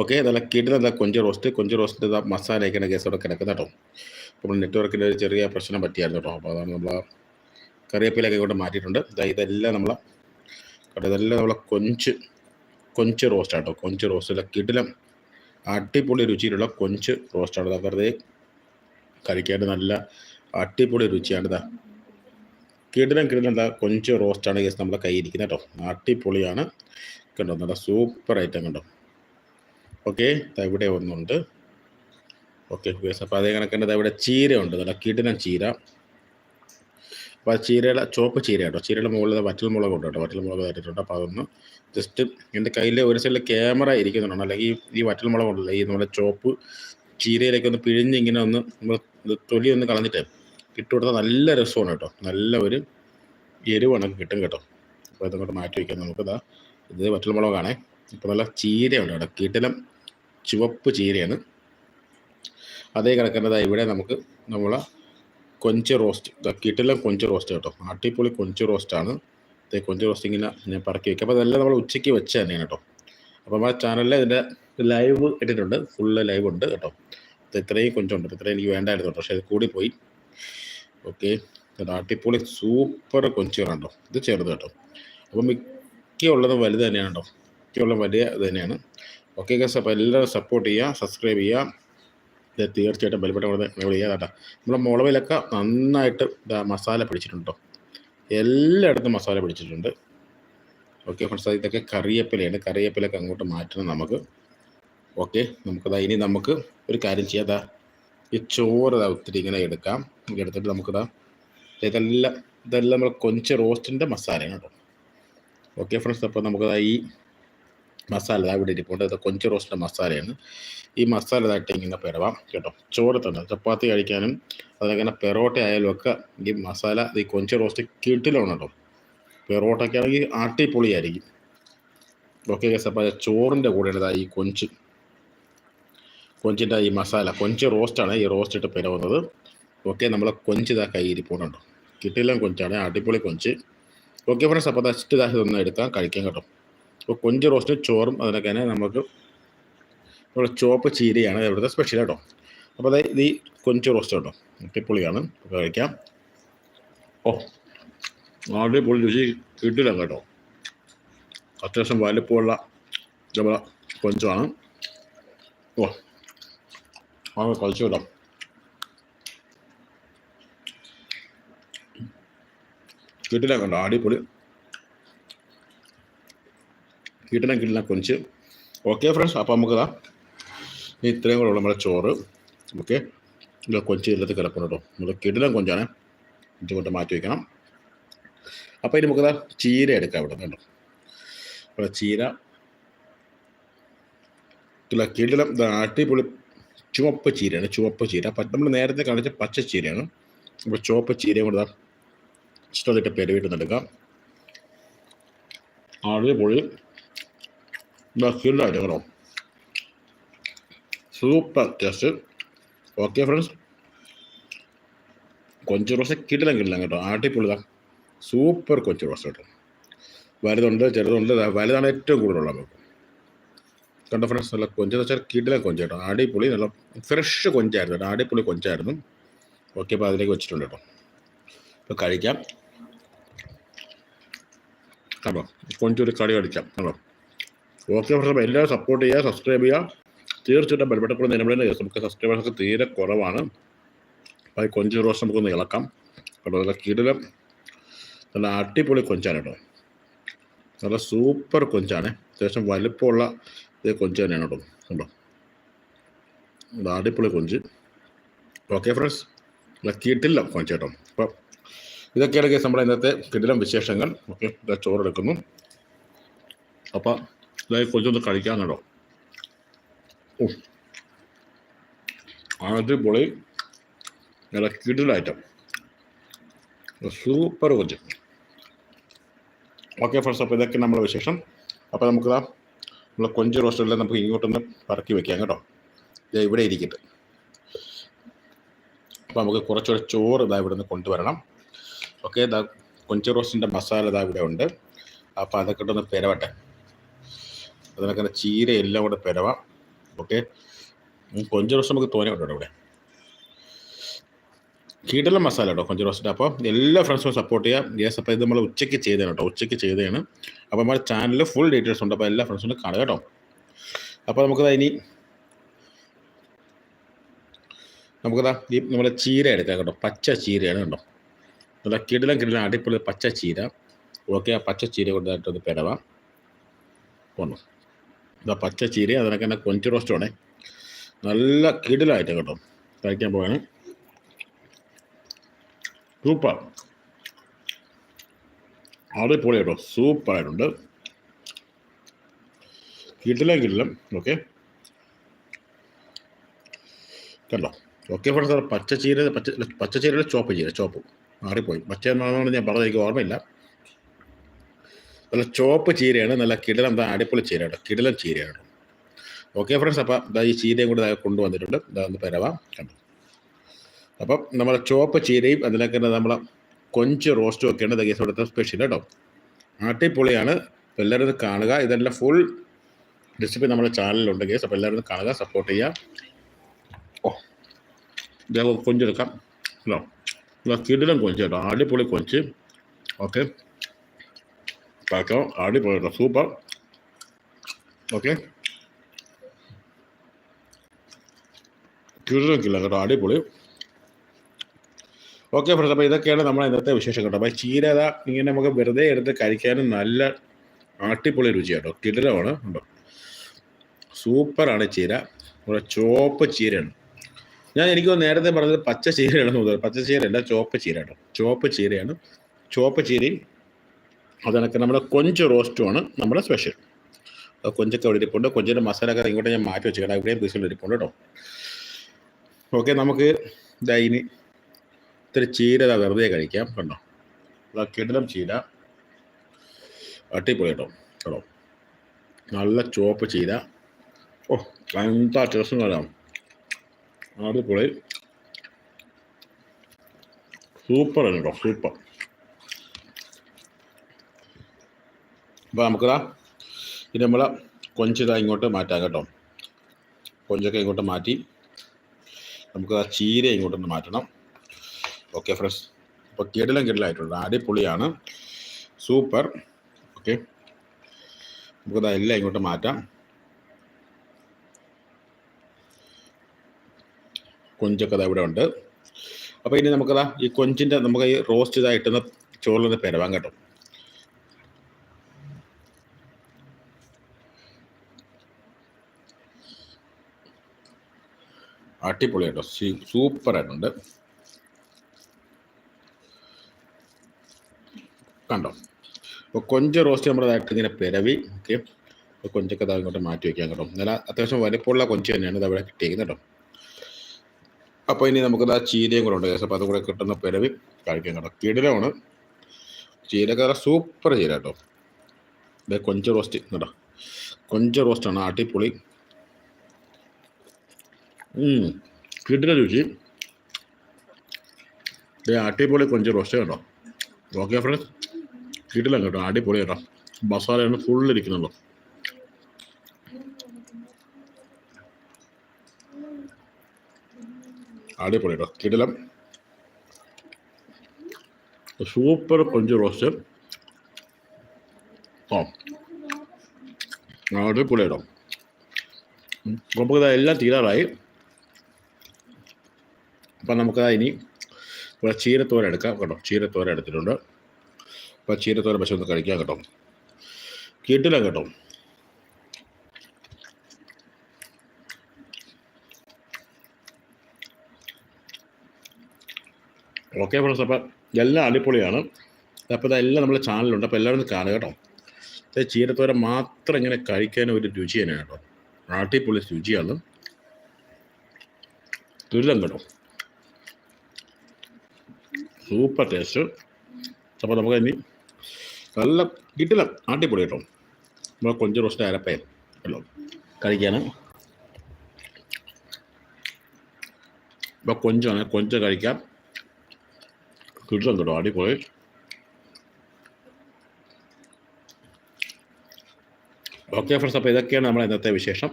Okay നല്ല കിട്ടുന്ന കൊഞ്ച് റോസ്റ്റ്? കൊഞ്ച് റോസ്റ്റിന്റെ മസാലയൊക്കെയാണ് ഗ്യാസ് അവിടെ കിടക്കുന്നത് കേട്ടോ. അപ്പോൾ നെറ്റ്വർക്കിന്റെ ഒരു ചെറിയ പ്രശ്നം പറ്റിയായിരുന്നു കേട്ടോ. അപ്പോൾ അതാണ് നമ്മൾ കറിവേപ്പിലൊക്കെ കൊണ്ട് മാറ്റിയിട്ടുണ്ട്. ഇതെല്ലാം നമ്മളെ കേട്ടോ ഇതെല്ലാം നമ്മളെ കൊഞ്ച് കൊഞ്ച് റോസ്റ്റ് കേട്ടോ. കൊഞ്ച് റോസ്റ്റിലെ കിടിലം അടിപൊളി രുചിയിലുള്ള കൊഞ്ച് റോസ്റ്റാണ്. വെറുതെ കഴിക്കാണ്ട് നല്ല അടിപൊളി രുചിയാണ് ഇതാ കിടിലം കിടിലം എന്താ കൊഞ്ച് റോസ്റ്റാണ് കേസ് നമ്മളെ കയ്യിരിക്കുന്നത് കേട്ടോ. അടിപൊളിയാണ്. കണ്ടോ നല്ല സൂപ്പർ ഐറ്റം കണ്ടോ. ഓക്കെ ഇവിടെ ഒന്നുണ്ട്. ഓക്കെ ഗേസ് അപ്പോൾ അതേ കണക്കിന്റെ ഇവിടെ ചീര ഉണ്ട് നല്ല കിടിലം ചീര. അപ്പോൾ ആ ചീരയുടെ ചുവപ്പ് ചീര കേട്ടോ ചീരയുടെ മുകളിൽ വറ്റൽ മുളക് ഉണ്ട് കേട്ടോ. വറ്റൽ മുളക് തട്ടിട്ടുണ്ട് അപ്പോൾ അതൊന്ന് ജസ്റ്റ് എന്റെ കയ്യിൽ ഒരു സൈഡിൽ ക്യാമറ ഇരിക്കുന്നുണ്ട്. അല്ലെങ്കിൽ ഈ ഈ വറ്റൽ മുളക് ഉണ്ടല്ലോ ഈ നമ്മുടെ ചുവപ്പ് ചീരയിലേക്ക് ഒന്ന് പിഴിഞ്ഞ് ഇങ്ങനെ ഒന്ന് നമ്മൾ തൊലി ഒന്ന് കളഞ്ഞിട്ട് ഇട്ട് കൊടുത്താൽ നല്ല രസമാണ് കേട്ടോ. നല്ല ഒരു എരിവാണ് കിട്ടും കേട്ടോ. അപ്പോൾ ഇതങ്ങോട്ട് മാറ്റി വയ്ക്കാം നമുക്കിതാ ഇത് വറ്റൽ മുളകാണേ. ഇപ്പോൾ നല്ല ചീരയുണ്ട് കേട്ടോ. കിടിലം ചുവപ്പ് ചീരയാണ്. അതേ കിടക്കുന്നതാ ഇവിടെ നമുക്ക് നമ്മളെ കൊഞ്ച് റോസ്റ്റ് കിട്ടില്ല കൊഞ്ച് റോസ്റ്റ് കേട്ടോ. അടിപൊളി കൊഞ്ച് റോസ്റ്റാണ്. അതേ കൊഞ്ച് റോസ്റ്റ് ഇങ്ങനെ ഞാൻ പറക്കി വയ്ക്കും അപ്പോൾ അതെല്ലാം നമ്മൾ ഉച്ചയ്ക്ക് വെച്ച് തന്നെയാണ് കേട്ടോ. അപ്പോൾ നമ്മുടെ ചാനലിൽ ഇതിന്റെ ലൈവ് ഇട്ടിട്ടുണ്ട്. ഫുള്ള് ലൈവ് ഉണ്ട് കേട്ടോ. അത് ഇത്രയും കൊഞ്ചുണ്ട്. ഇത്രയും എനിക്ക് വേണ്ടായിരുന്നു കേട്ടോ. പക്ഷേ ഇത് കൂടിപ്പോയി. ഓക്കെ. അടിപൊളി സൂപ്പർ കൊഞ്ചുകളാണല്ലോ ഇത് ചെറുത് കേട്ടോ. അപ്പോൾ മിക്കുള്ളതും വലുത് തന്നെയാണ് കേട്ടോ. മിക്കുള്ള വലിയ ഇത് തന്നെയാണ്. ഓക്കെ ഗസ് അപ്പോൾ എല്ലാവരും സപ്പോർട്ട് ചെയ്യുക സബ്സ്ക്രൈബ് ചെയ്യുക. ഇത് തീർച്ചയായിട്ടും ബലപ്പെട്ട നിങ്ങൾ ചെയ്യുക കേട്ടോ. നമ്മുടെ മുളവിലൊക്കെ നന്നായിട്ട് മസാല പിടിച്ചിട്ടുണ്ട് എല്ലായിടത്തും മസാല പിടിച്ചിട്ടുണ്ട്. ഓക്കെ ഫ്രണ്ട്സ് ഇതൊക്കെ കറിവേപ്പിലയാണ്. കറിവേപ്പിലൊക്കെ അങ്ങോട്ട് മാറ്റണം നമുക്ക്. ഓക്കെ നമുക്കതാ ഇനി നമുക്ക് ഒരു കാര്യം ചെയ്യാതാ ഈ ചോറ് ഒത്തിരി ഇങ്ങനെ എടുക്കാം. എടുത്തിട്ട് നമുക്കിതാ ഇതെല്ലാം ഇതെല്ലാം നമ്മൾ കൊഞ്ച് റോസ്റ്റിന്റെ മസാലയാണ് കേട്ടോ. ഓക്കെ ഫ്രണ്ട്സ് അപ്പോൾ നമുക്കതാ ഈ മസാല ഇവിടെ ഇരിപ്പുണ്ട്. ഇത് കൊഞ്ച് റോസ്റ്റിന്റെ മസാലയാണ്. ഈ മസാല ഇതായിട്ട് ഇങ്ങനെ പെരവാം. കേട്ടോ? ചോറ് തന്നെ. ചപ്പാത്തി കഴിക്കാനും അതങ്ങനെ പെറോട്ട ആയാലും ഒക്കെ ഈ മസാല ഈ കൊഞ്ച് റോസ്റ്റ് കിട്ടിലാണ് കേട്ടോ. പെറോട്ടയ്ക്ക് ആണെങ്കിൽ ആട്ടിപ്പൊളിയായിരിക്കും ഓക്കെ ഗസ് അപ്പോൾ ചോറിന്റെ കൂടെ ഇതാ ഈ കൊഞ്ച്. കൊഞ്ചിന്റെ ഈ മസാല. കൊഞ്ച് റോസ്റ്റാണ് ഈ റോസ്റ്റ് ഇട്ട് പെരവുന്നത്. ഓക്കെ നമ്മൾ കൊഞ്ച് ഇതാ കയ്യിരിപ്പുണ്ടോ കിട്ടില്ല കൊഞ്ചാണ് അടിപൊളി കൊഞ്ച്. ഓക്കെ ഫ്രണ്ട്സ് അപ്പോൾ ജസ്റ്റ് ഇതാ ഇതൊന്നും എടുക്കാം കഴിക്കാൻ കേട്ടോ. അപ്പോൾ കൊഞ്ച് റോസ്റ്റ് ചോറും അതിനൊക്കെ തന്നെ നമുക്ക് ഇവിടെ ചുവപ്പ് ചീരയാണ് ഇവിടുത്തെ സ്പെഷ്യൽ കേട്ടോ അപ്പോൾ അതായത് ഈ കൊഞ്ച് റോസ്റ്റ് കേട്ടോ. അടിപൊളിയാണ്. കഴിക്കാം. ഓ അടിപൊളി രുചി കിട്ടില്ല കേട്ടോ. അത്യാവശ്യം വലിപ്പമുള്ള നമ്മളെ കൊഞ്ചാണ്. ഓ ആ കഴിച്ചു കേട്ടോ. കിട്ടില്ല കണ്ടോ അടിപൊളി. കിട്ടണം കിട്ടണം കൊഞ്ച്. ഓക്കെ ഫ്രണ്ട്സ് അപ്പോൾ നമുക്കതാ ഇത്രയും കൂടെ നമ്മുടെ ചോറ്. ഓക്കെ ഇത് കൊഞ്ച് ഇല്ലത്ത് കിടക്കണം കേട്ടോ. നമ്മൾ കിടിലം കൊഞ്ചാണ്. കൊണ്ട് മാറ്റി വയ്ക്കണം അപ്പോൾ ഇനി നമുക്കതാ ചീര എടുക്കാം ഇവിടെ കേട്ടോ. ഇവിടെ ചീര. ഇല്ല കിടിലം അടിപൊളി ചുവപ്പ് ചീരയാണ് ചുവപ്പ് ചീര. നമ്മൾ നേരത്തെ കാണിച്ച പച്ച ചീരയാണ്. അപ്പോൾ ചുവപ്പ് ചീരയും കൂടെ ഇഷ്ടമായിട്ട് പെരുവിട്ടെടുക്കാം അടിപൊളി. കിടിലായിട്ട് കാര്യങ്ങളോ സൂപ്പർ ടേസ്റ്റ് ഓക്കെ ഫ്രണ്ട്സ് കൊഞ്ച് റോസ് കിടിലം കിടിലം കേട്ടോ അടിപൊളിതാ സൂപ്പർ കൊഞ്ച് റോസ് കേട്ടോ വലുതുണ്ട് ചെറുതുണ്ട്. വലുതാണ് ഏറ്റവും കൂടുതലുള്ള നമുക്ക് കണ്ടോ ഫ്രണ്ട്സ് നല്ല കൊഞ്ച് വെച്ചാൽ കിടിലം കൊഞ്ച് കേട്ടോ അടിപൊളി നല്ല ഫ്രഷ് കൊഞ്ചായിരുന്നു കേട്ടോ അടിപൊളി കൊഞ്ചായിരുന്നു ഓക്കെ അപ്പോൾ അതിലേക്ക് വെച്ചിട്ടുണ്ട് കേട്ടോ ഇപ്പോൾ കഴിക്കാം. കണ്ടോ? കൊഞ്ചൊരു കടി കടിക്കാം കണ്ടോ? ഓക്കെ ഫ്രണ്ട്സ് എല്ലാവരും സപ്പോർട്ട് ചെയ്യുക സബ്സ്ക്രൈബ് ചെയ്യുക. തീർച്ചയായിട്ടും ബലപ്പെട്ടപ്പെടുന്ന നമ്മുടെ നമുക്ക് സബ്സ്ക്രൈബേഴ്സൊക്കെ തീരെ കുറവാണ്. അപ്പോൾ കൊഞ്ച് റോസ് നമുക്കൊന്ന് ഇളക്കാം. കേട്ടോ നല്ല കിടിലം നല്ല അടിപൊളി കൊഞ്ചാണ് കേട്ടോ. നല്ല സൂപ്പർ കൊഞ്ചാണ്. അത്യാവശ്യം വലുപ്പമുള്ള ഇത് കൊഞ്ച് തന്നെയാണ് കേട്ടോ. കണ്ടോ? നല്ല അടിപൊളി കൊഞ്ച്. ഓക്കെ ഫ്രണ്ട്സ് നല്ല കിട്ടില്ല കൊഞ്ച് കേട്ടോ. അപ്പോൾ ഇതൊക്കെയാണ് നമ്മുടെ ഇന്നത്തെ കിടിലം വിശേഷങ്ങൾ. ഓക്കെ ചോറെടുക്കുന്നു അപ്പോൾ കൊച്ചൊന്ന് കഴിക്കാൻ കേട്ടോ അടിപൊളി നല്ല കിടിലം ഐറ്റം സൂപ്പർ കൊച്ചു ഓക്കെ ഫ്രണ്ട്സ് അപ്പോൾ ഇതൊക്കെ നമ്മുടെ വിശേഷം. അപ്പോൾ നമുക്ക് നമ്മളെ കൊഞ്ച് റോസ്റ്റെല്ലാം നമുക്ക് ഇങ്ങോട്ടൊന്ന് പറക്കി വെക്കാം കേട്ടോ. ഇതാ ഇവിടെ ഇരിക്കട്ടെ. അപ്പോൾ നമുക്ക് കുറച്ചുകൂടെ ചോറ് ഇതാ ഇവിടെ നിന്ന് കൊണ്ടുവരണം. ഓക്കെ ഇതാ കൊഞ്ച് റോസ്റ്റിന്റെ മസാല ഇതാ ഇവിടെ ഉണ്ട്. അപ്പോൾ അതൊക്കെ ഒന്ന് പെരവട്ടെ. അതിനൊക്കെ ചീര എല്ലാം കൂടെ പെരവാം. ഓക്കെ കൊഞ്ച് റോസ്റ്റ് നമുക്ക് തോനെ കേട്ടോ ഇവിടെ കീടല മസാല കേട്ടോ കൊഞ്ച് റോസ്റ്റ് അപ്പോൾ എല്ലാ ഫ്രണ്ട്സും സപ്പോർട്ട് ചെയ്യാം. യെസ് അപ്പോൾ ഇത് നമ്മൾ ഉച്ചയ്ക്ക് ചെയ്തതാണ് കേട്ടോ. ഉച്ചയ്ക്ക് ചെയ്തതാണ്. അപ്പോൾ നമ്മുടെ ചാനലിൽ ഫുൾ ഡീറ്റെയിൽസ് ഉണ്ട്. അപ്പോൾ എല്ലാ ഫ്രണ്ട്സും കാണുക കേട്ടോ. അപ്പോൾ നമുക്കത് ഇനി നമുക്കതാ ഈ നമ്മുടെ ചീര എടുക്കാം കേട്ടോ. പച്ച ചീരയാണ് കേട്ടോ. നല്ല കിടിലം കിടിലം അടിപൊളി പച്ച ചീര. ഓക്കെ ആ പച്ച ചീര കൊണ്ടായിട്ടൊന്ന് പെടവാ പോന്നു. ഇതാ പച്ച ചീര അതിനൊക്കെ തന്നെ കൊഞ്ച് റോസ്റ്റുമാണ് നല്ല കിടിലായിട്ട് കേട്ടോ കഴിക്കാൻ പോവാണ്. സൂപ്പർ അടിപൊളി കേട്ടോ. സൂപ്പറായിട്ടുണ്ട് കിടിലം കിടിലം. ഓക്കെ കണ്ടോ? ഓക്കെ ഫ്രണ്ട്സ് പച്ച ചീര പച്ച പച്ച ചീരയുടെ ചോപ്പ് ചീര ചോപ്പ് മാറിപ്പോയി. പച്ച എന്നാണെന്ന് ഞാൻ പറഞ്ഞത് എനിക്ക് ഓർമ്മയില്ല. നല്ല ചുവപ്പ് ചീരയാണ് നല്ല കിടലം അടിപൊളി ചീര കേട്ടോ കിടിലം ചീരയാണ്. ഓക്കെ ഫ്രണ്ട്സ് അപ്പം ഇതാ ഈ ചീരയും കൂടെ കൊണ്ടുവന്നിട്ടുണ്ട്. ഇതാ ഒന്ന് പരവാം കണ്ടു? അപ്പം നമ്മളെ ചുവപ്പ് ചീരയും അതിനൊക്കെ നമ്മളെ കൊഞ്ച് റോസ്റ്റും ഒക്കെയാണ് ദഗീസ് ഇവിടുത്തെ സ്പെഷ്യൽ കേട്ടോ അടിപൊളിയാണ്. എല്ലാവരും ഇത് കാണുക. ഇതെല്ലാം ഫുൾ റെസിപ്പി നമ്മുടെ ചാനലിലുണ്ട് ഗേസ് അപ്പോൾ എല്ലാവരും കാണുക സപ്പോർട്ട് ചെയ്യുക. ഓ ഇതേ കൊഞ്ചെടുക്കാം. ഹലോ കിടിലം കൊഞ്ച് കേട്ടോ അടിപൊളി കൊഞ്ച്. ഓക്കെ പാക്കാം. അടിപൊളി കേട്ടോ. സൂപ്പർ. ഓക്കെ. കിടിലം കില്ല കേട്ടോ. അടിപൊളി. ഓക്കെ ഫ്രണ്ട്സ് അപ്പോൾ ഇതൊക്കെയാണ് നമ്മുടെ ഇന്നത്തെ വിശേഷം കേട്ടോ. അപ്പോൾ ചീര ഇങ്ങനെ നമുക്ക് വെറുതെ എടുത്ത് കഴിക്കാനും നല്ല അടിപൊളി രുചി കേട്ടോ. കിടിലമാണ് സൂപ്പറാണ് ചീര. ഇവിടെ ചുവപ്പ് ചീരയാണ്. ഞാൻ എനിക്ക് നേരത്തെ പറഞ്ഞത് പച്ച ചീരയാണ് തോന്നുന്നത്. പച്ച ചീരയല്ല ചുവപ്പ് ചീര കേട്ടോ. ചുവപ്പ് ചീരയാണ്. ചുവപ്പ് ചീരയും അതിനൊക്കെ നമ്മുടെ കൊഞ്ച് റോസ്റ്റുമാണ് നമ്മുടെ സ്പെഷ്യൽ. കൊഞ്ചൊക്കെ അവിടെ ഇരിപ്പുണ്ട്. കൊഞ്ചിന്റെ മസാല ഒക്കെ ഇങ്ങോട്ട് ഞാൻ മാറ്റി വെച്ചിട്ടുണ്ട് ഇവിടെയും പീസുകൾ ഇരിപ്പുണ്ട് കേട്ടോ. ഓക്കെ നമുക്ക് ഇതാ ഇനി ഇത്തിരി ചീര വെറുതെ കഴിക്കാം കണ്ടോ? അതാ കിടലം ചീര. അട്ടിപ്പൊളി കേട്ടോ. കേട്ടോ നല്ല ചുവപ്പ് ചീര. ഓ എന്താ ടേസ്റ്റ് വരാം അടിപൊളി. സൂപ്പർ ആണ് കേട്ടോ സൂപ്പർ. അപ്പോൾ നമുക്കിതാ ഇനി നമ്മൾ കൊഞ്ചിതാ ഇങ്ങോട്ട് മാറ്റാം കേട്ടോ. കൊഞ്ചൊക്കെ ഇങ്ങോട്ട് മാറ്റി നമുക്ക് ആ ചീര ഇങ്ങോട്ടൊന്ന് മാറ്റണം. ഓക്കെ ഫ്രണ്ട്സ് അപ്പോൾ കിടലം കിടലായിട്ടുണ്ട് അടിപൊളിയാണ്. സൂപ്പർ ഓക്കെ നമുക്കത് എല്ലാം ഇങ്ങോട്ട് മാറ്റാം. കൊഞ്ചൊക്കെ അതാ ഇവിടെ ഉണ്ട് അപ്പോൾ ഇനി നമുക്കതാ ഈ കൊഞ്ചിന്റെ നമുക്ക് ഈ റോസ്റ്റ് ഇതായിട്ടുന്ന ചോറിലൊന്ന് പെരവാൻ കേട്ടോ. അടിപൊളി കേട്ടോ. സൂപ്പർ ആയിട്ടുണ്ട്. കണ്ടോ? അപ്പോൾ കൊഞ്ച് റോസ്റ്റ് നമ്മളതായിട്ട് ഇങ്ങനെ പിരവി ഓക്കെ അപ്പോൾ കൊഞ്ചൊക്കെ അത് ഇങ്ങോട്ട് മാറ്റി വയ്ക്കാം കേട്ടോ. നല്ല അത്യാവശ്യം വലിപ്പമുള്ള കൊഞ്ച് തന്നെയാണ് ഇത് അവിടെ കിട്ടിയിരിക്കുന്നത് കേട്ടോ. അപ്പോൾ ഇനി നമുക്ക് ആ ചീരയും കൂടെ ഉണ്ട് അപ്പോൾ അതും കൂടെ കിട്ടുന്ന പിരവി കഴിക്കാം കേട്ടോ. കിടിലമാണ്. ചീരക്കാര സൂപ്പർ ചീര കേട്ടോ. ഇത് കൊഞ്ച് റോസ്റ്റ് കേട്ടോ കൊഞ്ച് റോസ്റ്റാണ് അടിപൊളി. കിടില രുചി. അടിപൊളി കൊഞ്ച് റോസ്റ്റ് കേട്ടോ. ഓക്കെ ഫ്രണ്ട്സ് കിട്ടില്ല കേട്ടോ അടിപൊളി കേട്ടോ. മസാലയാണ് ഫുള്ളിരിക്കുന്നുള്ളൂ അടിപൊളി കേട്ടോ കിടിലം സൂപ്പർ കൊഞ്ച് റോസ്റ്റ് ഓ അടിപൊളി കേട്ടോ. നമുക്കിത് എല്ലാം തീരാറായി. അപ്പം നമുക്ക് ഇനി ഇവിടെ ചീരത്തോര എടുക്കാം കേട്ടോ. ചീരത്തോര എടുത്തിട്ടുണ്ട്. അപ്പം ചീരത്തോര പക്ഷെ ഒന്ന് കഴിക്കാം കേട്ടോ. കിട്ടില്ല കേട്ടോ. ഓക്കെ ഫ്രണ്ട്സ് അപ്പം എല്ലാം അടിപൊളിയാണ്. അപ്പോൾ ഇതെല്ലാം നമ്മുടെ ചാനലുണ്ട് അപ്പോൾ എല്ലാവരും കാണുക കേട്ടോ. ചീരത്തോര മാത്രം ഇങ്ങനെ കഴിക്കാൻ ഒരു രുചി തന്നെയാണ് കേട്ടോ. അടിപൊളി രുചിയാണ്. ദുരിതം കേട്ടോ. സൂപ്പർ ടേസ്റ്റ് അപ്പോൾ നമുക്ക് ഇനി നല്ല കിട്ടില്ല അടിപൊളി കേട്ടോ. നമ്മൾ കൊഞ്ച് റോസ്റ്റ് അരപ്പേ അല്ലോ കഴിക്കാൻ ഇപ്പോൾ കൊഞ്ചാണ് കൊഞ്ച് കഴിക്കാം. കിട്ടും കേട്ടോ അടിപൊളി. ഓക്കെ ഫ്രണ്ട്സ് അപ്പോൾ ഇതൊക്കെയാണ് നമ്മുടെ ഇന്നത്തെ വിശേഷം.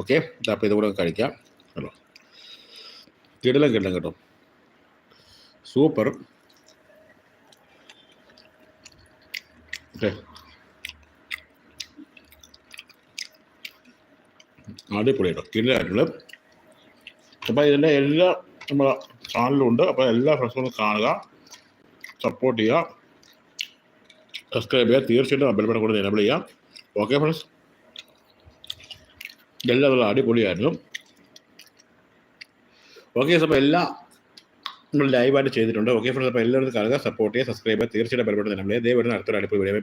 ഓക്കെ അപ്പോൾ ഇതുകൂടെ കഴിക്കാം. കേട്ടോ. കിടലം കിടലം കേട്ടോ. സൂപ്പർ ഓക്കെ അടിപൊളി കേട്ടോ കിടലായിട്ടുള്ള. അപ്പോൾ ഇതിന്റെ എല്ലാ നമ്മളെ ചാനലും ഉണ്ട് അപ്പോൾ എല്ലാ ഫ്രണ്ട്സും കാണുക. സപ്പോർട്ട് ചെയ്യുക. സബ്സ്ക്രൈബ് ചെയ്യുക. തീർച്ചയായിട്ടും ബെൽ ബട്ടൺ കൂടെ എനബിൾ ചെയ്യാം. ഓക്കെ ഫ്രണ്ട്സ് എല്ലാം നല്ല അടിപൊളിയായിരുന്നു. ഓക്കെ അപ്പോൾ എല്ലാം നമ്മൾ ലൈവായിട്ട് ചെയ്തിട്ടുണ്ട്. ഓക്കെ ഫ്രണ്ട്സ് അപ്പോൾ എല്ലാവരും കാണുക സപ്പോർട്ട് ചെയ്യുക സബ്സ്ക്രൈബ് ചെയ്യുക. തീർച്ചയായിട്ടും ചെയ്യുക ദയവായിട്ട് അടുത്തൊരു അടുപ്പ് വീഡിയോ ബൈ